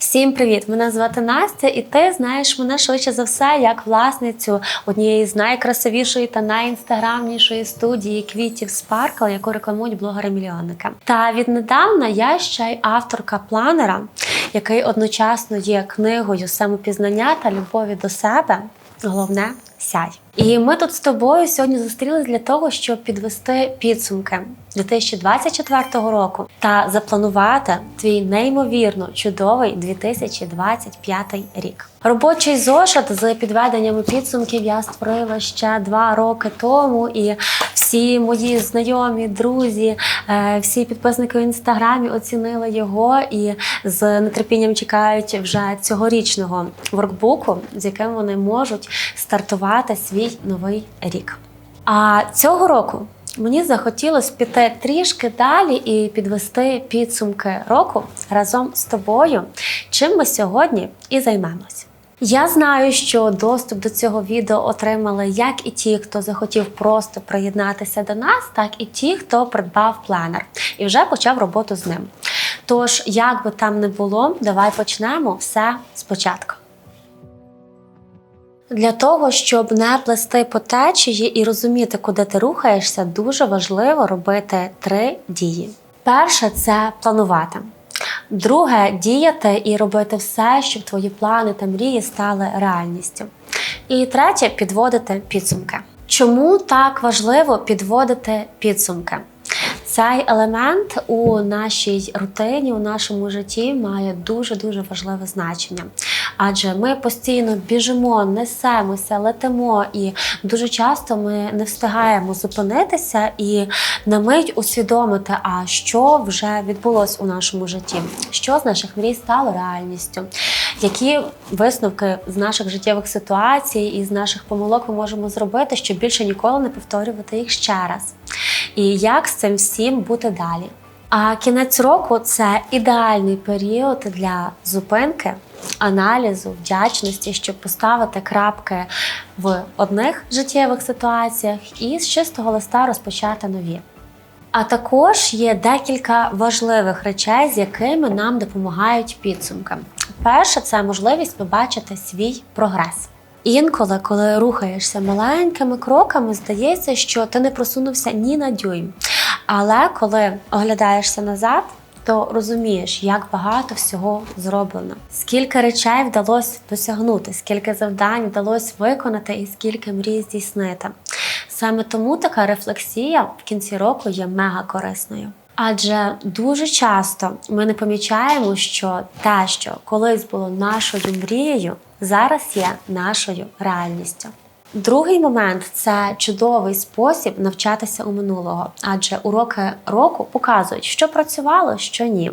Всім привіт! Мене звати Настя, і ти знаєш мене швидше за все як власницю однієї з найкрасивішої та найінстаграмнішої студії квітів Sparkle, яку рекламують блогери-мільйонники. Та віднедавна я ще й авторка планера, який одночасно є книгою самопізнання та любові до себе. Головне сяй. І ми тут з тобою сьогодні зустрілись для того, щоб підвести підсумки 2024 року та запланувати твій неймовірно чудовий 2025 рік. Робочий зошит з підведеннями підсумків я створила ще два роки тому, і всі мої знайомі, друзі, е, всі підписники в інстаграмі оцінили його і з нетерпінням чекають вже цьогорічного воркбуку, з яким вони можуть стартувати свій новий рік. А цього року мені захотілося піти трішки далі і підвести підсумки року разом з тобою, чим ми сьогодні і займемось. Я знаю, що доступ до цього відео отримали як і ті, хто захотів просто приєднатися до нас, так і ті, хто придбав планер і вже почав роботу з ним. Тож, як би там не було, давай почнемо все спочатку. Для того, щоб не плести по течії і розуміти, куди ти рухаєшся, дуже важливо робити три дії. Перше це планувати. Друге діяти і робити все, щоб твої плани та мрії стали реальністю. І третє підводити підсумки. Чому так важливо підводити підсумки? Цей елемент у нашій рутині, у нашому житті має дуже дуже важливе значення. Адже ми постійно біжимо, несемося, летимо, і дуже часто ми не встигаємо зупинитися і на мить усвідомити, а що вже відбулось у нашому житті, що з наших мрій стало реальністю, які висновки з наших життєвих ситуацій і з наших помилок ми можемо зробити, щоб більше ніколи не повторювати їх ще раз. І як з цим всім бути далі? А кінець року це ідеальний період для зупинки, аналізу, вдячності, щоб поставити крапки в одних життєвих ситуаціях і з чистого листа розпочати нові. А також є декілька важливих речей, з якими нам допомагають підсумки. Перше це можливість побачити свій прогрес. Інколи, коли рухаєшся маленькими кроками, здається, що ти не просунувся ні на дюйм. Але коли оглядаєшся назад, то розумієш, як багато всього зроблено, скільки речей вдалося досягнути, скільки завдань вдалося виконати і скільки мрій здійснити. Саме тому така рефлексія в кінці року є мега корисною. Адже дуже часто ми не помічаємо, що те, що колись було нашою мрією, зараз є нашою реальністю. Другий момент це чудовий спосіб навчатися у минулого, адже уроки року показують, що працювало, що ні.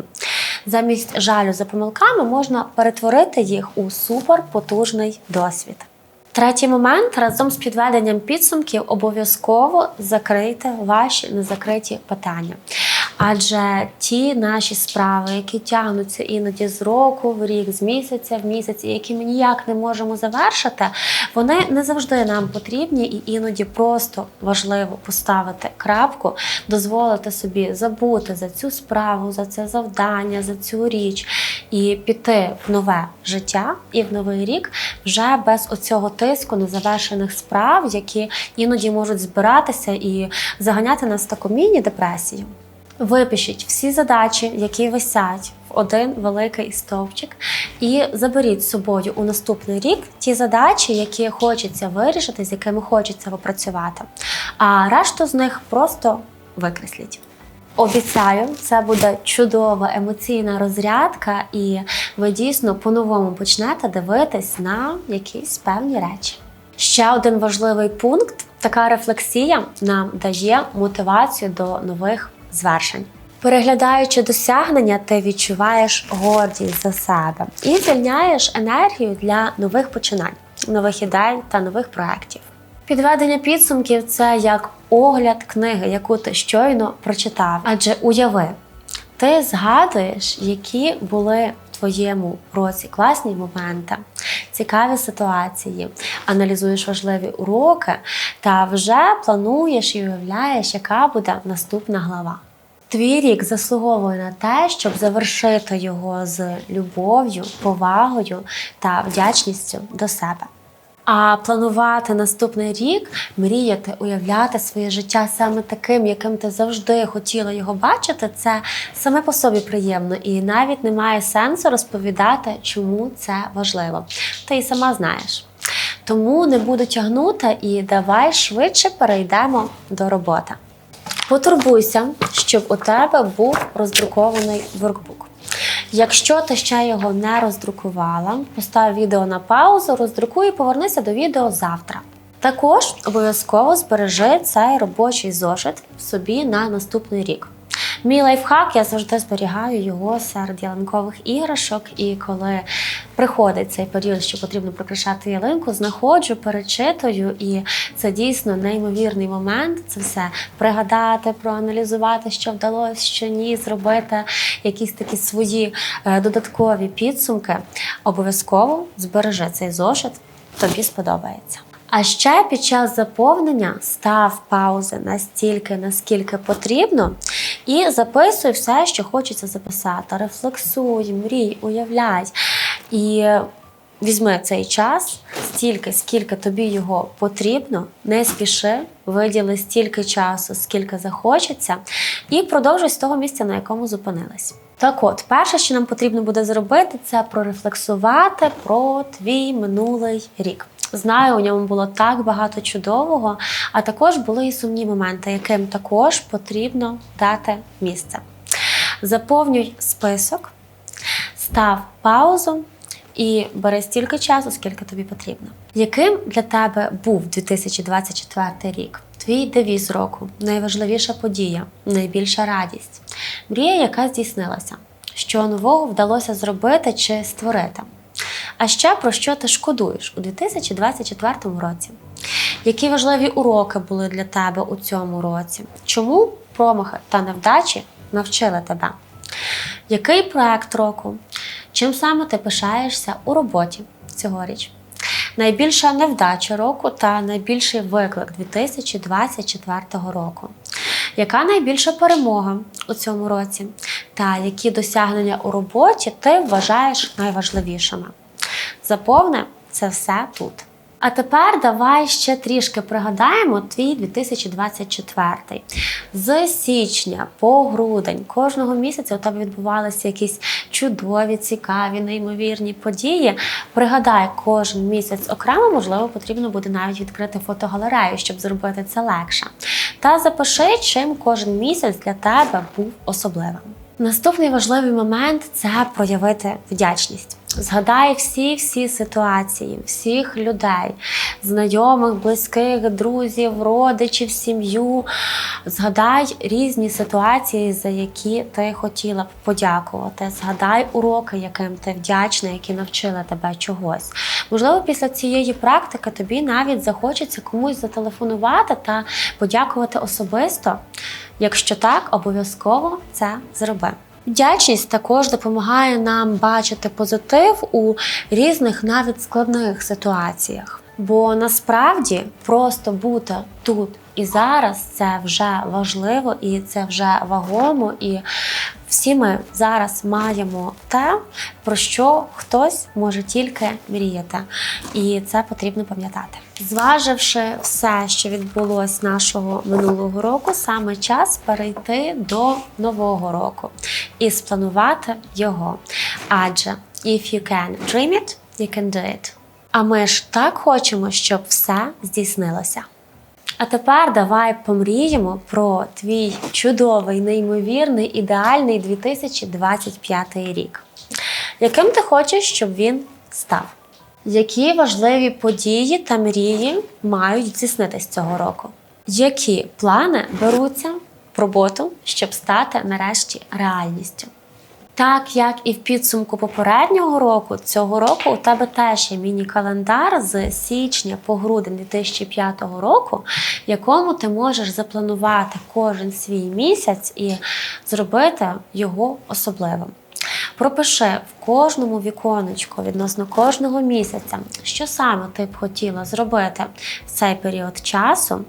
Замість жалю за помилками можна перетворити їх у суперпотужний досвід. Третій момент разом з підведенням підсумків обов'язково закрийте ваші незакриті питання. Адже ті наші справи, які тягнуться іноді з року в рік, з місяця в місяць, і які ми ніяк не можемо завершити, вони не завжди нам потрібні, і іноді просто важливо поставити крапку, дозволити собі забути за цю справу, за це завдання, за цю річ і піти в нове життя і в новий рік вже без оцього тиску незавершених справ, які іноді можуть збиратися і заганяти нас в таку міні-депресію. Випишіть всі задачі, які висять в один великий стовпчик, і заберіть з собою у наступний рік ті задачі, які хочеться вирішити, з якими хочеться попрацювати. А решту з них просто викресліть. Обіцяю, це буде чудова емоційна розрядка, і ви дійсно по-новому почнете дивитись на якісь певні речі. Ще один важливий пункт: така рефлексія нам дає мотивацію до нових звершень. Переглядаючи досягнення, ти відчуваєш гордість за себе і звільняєш енергію для нових починань, нових ідей та нових проєктів. Підведення підсумків це як огляд книги, яку ти щойно прочитав. Адже уяви, ти згадуєш, які були твоєму році класні моменти, цікаві ситуації, аналізуєш важливі уроки та вже плануєш і уявляєш, яка буде наступна глава. Твій рік заслуговує на те, щоб завершити його з любов'ю, повагою та вдячністю до себе. А планувати наступний рік, мріяти, уявляти своє життя саме таким, яким ти завжди хотіла його бачити, це саме по собі приємно і навіть немає сенсу розповідати, чому це важливо. Ти і сама знаєш. Тому не буду тягнути і давай швидше перейдемо до роботи. Потурбуйся, щоб у тебе був роздрукований воркбук. Якщо ти ще його не роздрукувала, постав відео на паузу, роздрукуй і повернися до відео завтра. Також обов'язково збережи цей робочий зошит собі на наступний рік. Мій лайфхак, я завжди зберігаю його серед ялинкових іграшок, і коли приходить цей період, що потрібно прикрашати ялинку, знаходжу, перечитую, і це дійсно неймовірний момент. Це все пригадати, проаналізувати, що вдалося, що ні, зробити якісь такі свої е, додаткові підсумки. Обов'язково збережи цей зошит, тобі сподобається. А ще під час заповнення став паузи настільки, наскільки потрібно, і записуй все, що хочеться записати. Рефлексуй, мрій, уявляй. І візьми цей час стільки, скільки тобі його потрібно, не спіши, виділи стільки часу, скільки захочеться, і продовжуй з того місця, на якому зупинились. Так от, перше, що нам потрібно буде зробити, це прорефлексувати про твій минулий рік. Знаю, у ньому було так багато чудового, а також були і сумні моменти, яким також потрібно дати місце. Заповнюй список, став паузу і бери стільки часу, скільки тобі потрібно. Яким для тебе був 2024 рік? Твій девіз року, найважливіша подія, найбільша радість, мрія, яка здійснилася, що нового вдалося зробити чи створити. А ще про що ти шкодуєш у 2024 році? Які важливі уроки були для тебе у цьому році? Чому промахи та невдачі навчили тебе? Який проект року? Чим саме ти пишаєшся у роботі цьогоріч? Найбільша невдача року та найбільший виклик 2024 року. Яка найбільша перемога у цьому році? Та які досягнення у роботі ти вважаєш найважливішими? Заповни це все тут. А тепер давай ще трішки пригадаємо твій 2024. З січня по грудень кожного місяця у тебе відбувалися якісь чудові, цікаві, неймовірні події. Пригадай кожен місяць окремо, можливо, потрібно буде навіть відкрити фотогалерею, щоб зробити це легше. Та запиши, чим кожен місяць для тебе був особливим. Наступний важливий момент це проявити вдячність. Згадай всі-всі ситуації, всіх людей, знайомих, близьких, друзів, родичів, сім'ю. Згадай різні ситуації, за які ти хотіла б подякувати. Згадай уроки, яким ти вдячна, які навчили тебе чогось. Можливо, після цієї практики тобі навіть захочеться комусь зателефонувати та подякувати особисто. Якщо так, обов'язково це зроби. Вдячність також допомагає нам бачити позитив у різних навіть складних ситуаціях. Бо насправді просто бути тут і зараз це вже важливо і це вже вагомо. І всі ми зараз маємо те, про що хтось може тільки мріяти, і це потрібно пам'ятати. Зваживши все, що відбулось нашого минулого року, саме час перейти до нового року і спланувати його. Адже if you can dream it, you can do it. А ми ж так хочемо, щоб все здійснилося. А тепер давай помріємо про твій чудовий, неймовірний, ідеальний 2025 рік. Яким ти хочеш, щоб він став? Які важливі події та мрії мають здійснитись цього року? Які плани беруться в роботу, щоб стати нарешті реальністю? Так як і в підсумку попереднього року, цього року у тебе теж є міні-календар з січня по грудень 2005 року, в якому ти можеш запланувати кожен свій місяць і зробити його особливим. Пропиши в кожному віконечку відносно кожного місяця, що саме ти б хотіла зробити в цей період часу.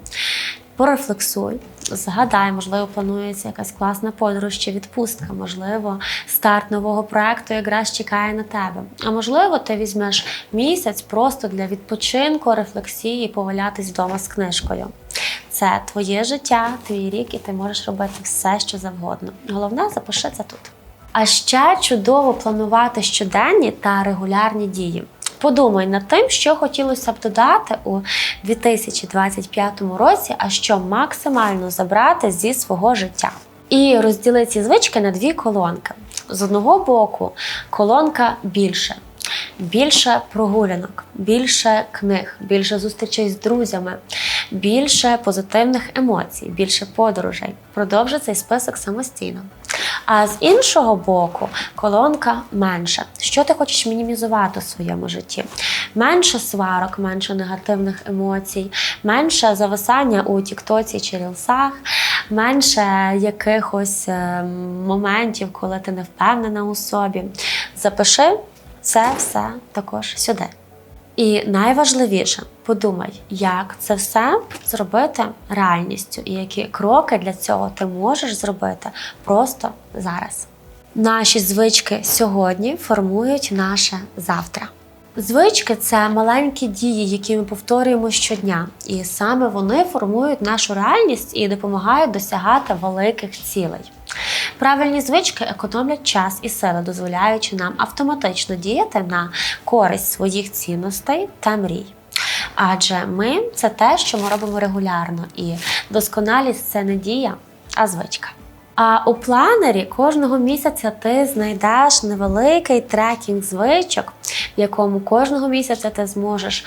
Порефлексуй, Згадай, можливо, планується якась класна подорож чи відпустка, можливо, старт нового проекту якраз чекає на тебе. А можливо, ти візьмеш місяць просто для відпочинку, рефлексії, повалятись вдома з книжкою. Це твоє життя, твій рік, і ти можеш робити все, що завгодно. Головне, запиши це тут. А ще чудово планувати щоденні та регулярні дії. Подумай над тим, що хотілося б додати у 2025 році, а що максимально забрати зі свого життя. І розділи ці звички на дві колонки. З одного боку, колонка більше. Більше прогулянок, більше книг, більше зустрічей з друзями, більше позитивних емоцій, більше подорожей. Продовжуй цей список самостійно. А з іншого боку, колонка менше. Що ти хочеш мінімізувати у своєму житті? Менше сварок, менше негативних емоцій, менше зависання у Тіктоці чи Рілсах, менше якихось е, моментів, коли ти не впевнена у собі. Запиши це все також сюди. І найважливіше, подумай, як це все зробити реальністю, і які кроки для цього ти можеш зробити просто зараз. Наші звички сьогодні формують наше завтра. Звички це маленькі дії, які ми повторюємо щодня, і саме вони формують нашу реальність і допомагають досягати великих цілей. Правильні звички економлять час і сили, дозволяючи нам автоматично діяти на користь своїх цінностей та мрій. Адже ми це те, що ми робимо регулярно, і досконалість це не дія, а звичка. А у планері кожного місяця ти знайдеш невеликий трекінг звичок, в якому кожного місяця ти зможеш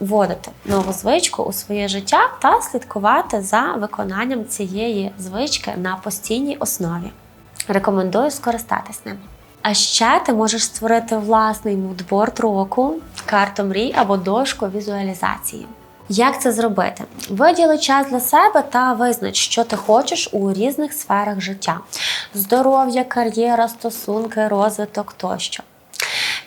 вводити нову звичку у своє життя та слідкувати за виконанням цієї звички на постійній основі. Рекомендую скористатись ним. А ще ти можеш створити власний мудборд року, карту мрій або дошку візуалізації. Як це зробити? Виділи час для себе та визнач, що ти хочеш у різних сферах життя: здоров'я, кар'єра, стосунки, розвиток тощо.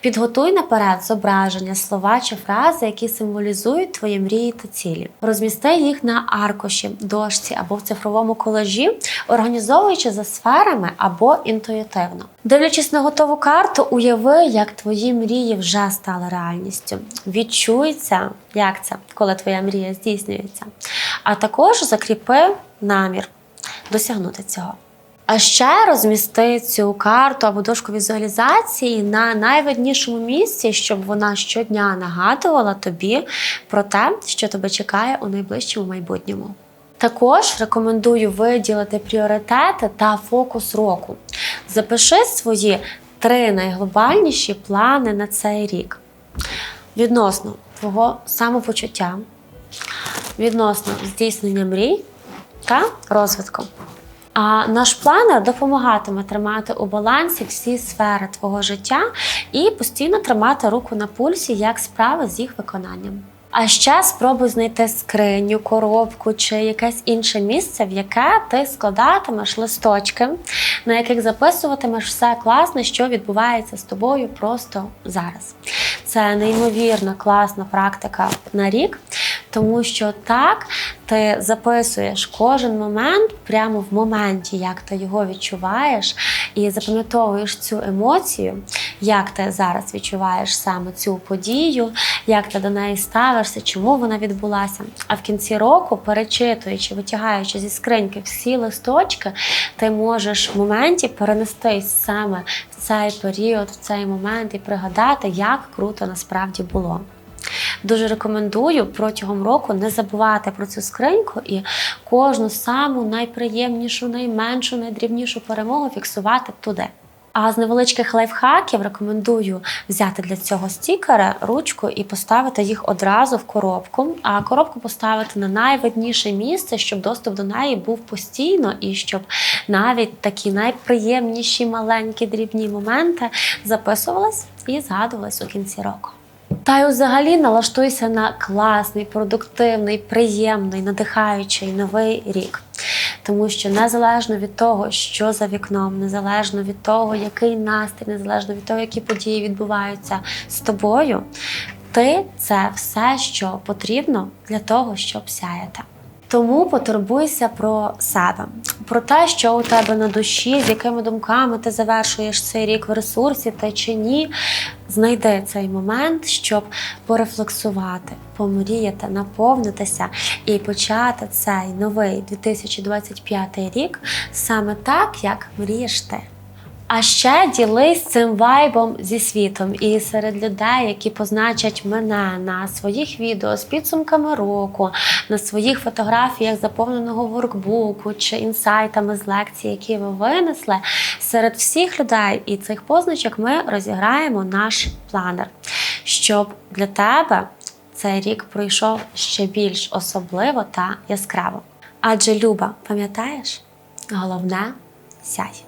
Підготуй наперед зображення, слова чи фрази, які символізують твої мрії та цілі. Розмісти їх на аркуші, дошці або в цифровому колажі, організовуючи за сферами або інтуїтивно. Дивлячись на готову карту, уяви, як твої мрії вже стали реальністю. Відчується, як це, коли твоя мрія здійснюється. А також закріпи намір досягнути цього. А ще розмісти цю карту або дошку візуалізації на найвиднішому місці, щоб вона щодня нагадувала тобі про те, що тебе чекає у найближчому майбутньому. Також рекомендую виділити пріоритети та фокус року. Запиши свої три найглобальніші плани на цей рік відносно твого самопочуття, відносно здійснення мрій та розвитку. А наш планер допомагатиме тримати у балансі всі сфери твого життя і постійно тримати руку на пульсі, як справи з їх виконанням. А ще спробуй знайти скриню, коробку чи якесь інше місце, в яке ти складатимеш листочки, на яких записуватимеш все класне, що відбувається з тобою просто зараз. Це неймовірна класна практика на рік, тому що так ти записуєш кожен момент прямо в моменті, як ти його відчуваєш, і запам'ятовуєш цю емоцію, як ти зараз відчуваєш саме цю подію, як ти до неї ставишся, чому вона відбулася. А в кінці року, перечитуючи, витягаючи зі скриньки всі листочки, ти можеш в моменті перенестись саме в цей період, в цей момент і пригадати, як круто насправді було. Дуже рекомендую протягом року не забувати про цю скриньку і кожну саму найприємнішу, найменшу, найдрібнішу перемогу фіксувати туди. А з невеличких лайфхаків рекомендую взяти для цього стікери, ручку і поставити їх одразу в коробку. А коробку поставити на найвидніше місце, щоб доступ до неї був постійно, і щоб навіть такі найприємніші маленькі дрібні моменти записувались і згадувались у кінці року. Та й взагалі налаштуйся на класний, продуктивний, приємний, надихаючий новий рік. Тому що незалежно від того, що за вікном, незалежно від того, який настрій, незалежно від того, які події відбуваються з тобою, ти це все, що потрібно для того, щоб сяяти. Тому потурбуйся про себе, про те, що у тебе на душі, з якими думками ти завершуєш цей рік в ресурсі та чи ні. Знайди цей момент, щоб порефлексувати, помріяти, наповнитися і почати цей новий 2025 рік саме так, як мрієш ти. А ще ділись цим вайбом зі світом і серед людей, які позначать мене на своїх відео з підсумками року, на своїх фотографіях заповненого воркбуку чи інсайтами з лекцій, які ви винесли. Серед всіх людей і цих позначок ми розіграємо наш планер, щоб для тебе цей рік пройшов ще більш особливо та яскраво. Адже Люба, пам'ятаєш, головне сяй.